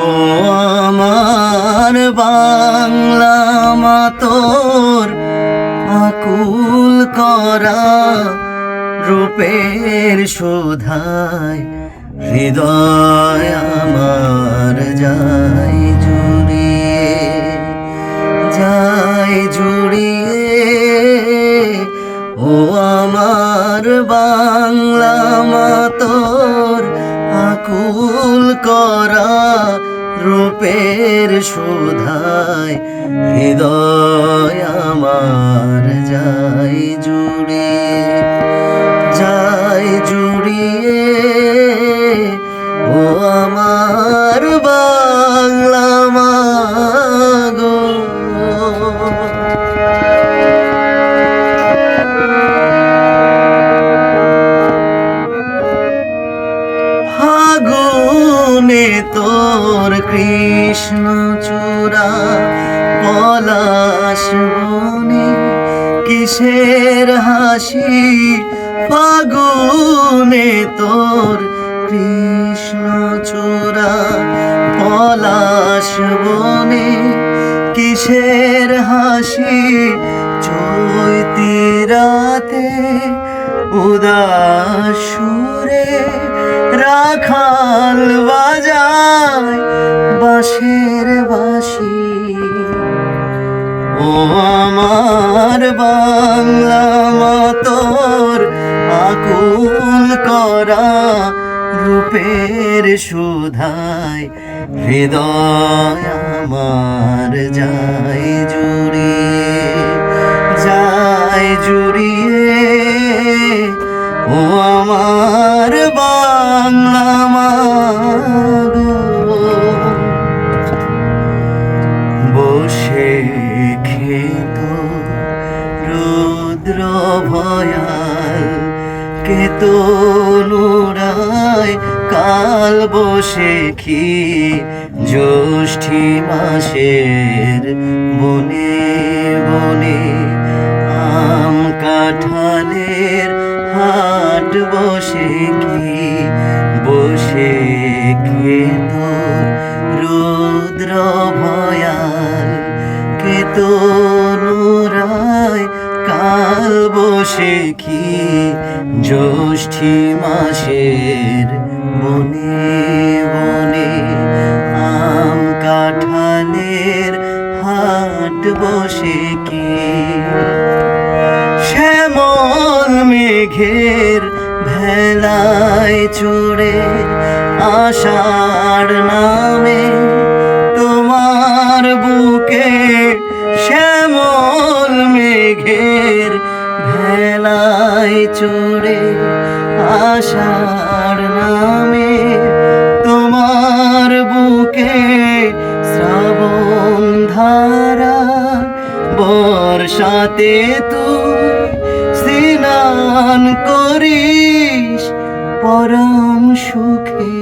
ও আমার বাংলা মা তোর আকুল করা রূপের শোধায় হৃদয় আমার যাই জুড়িয়ে যাই জুড়িয়ে। ও আমার বাংলা মা তোর আকুল করা রূপের সুধায় হৃদয় আমার যাই জুড়িয়ে তোর কৃষ্ণ চূড়া পলাশ কিসের হাসি? ফাগুনে তোর কৃষ্ণ চূড়া পলাশ বনে কিসের হাসি? চৈতি রাতে উদাস সুরে রাখাল বাজায় বাঁশের বাঁশি। ও আমার বাংলা মতর, আকুল করা রূপের সুধায় হৃদয় আমার যায় জুড়িয়ে যায় জুড়িয়ে মাগো বসে খেত রুদ্র ভয়াল কেত নুরায় কাল বসে খি জ্যৈষ্ঠী মাসের বনে বনে আম কাঁঠালের হাট বসে কি বসে খেত রুদ্র ভয়াল? কে তনুরায় কাল বসে কি জ্যৈষ্ঠী মাসের বনে বনে আম কাঁঠালের হাট বসে কি? শ্যামল মেঘের ভেলায় চড়ে আষাঢ় নামে তোমার বুকে শ্যামল মেঘের ভেলায় চড়ে আষাঢ় নামে তোমার বুকে শ্রাবণ ধারা বর্ষাতে তুই স্নান করিস পরম সুখে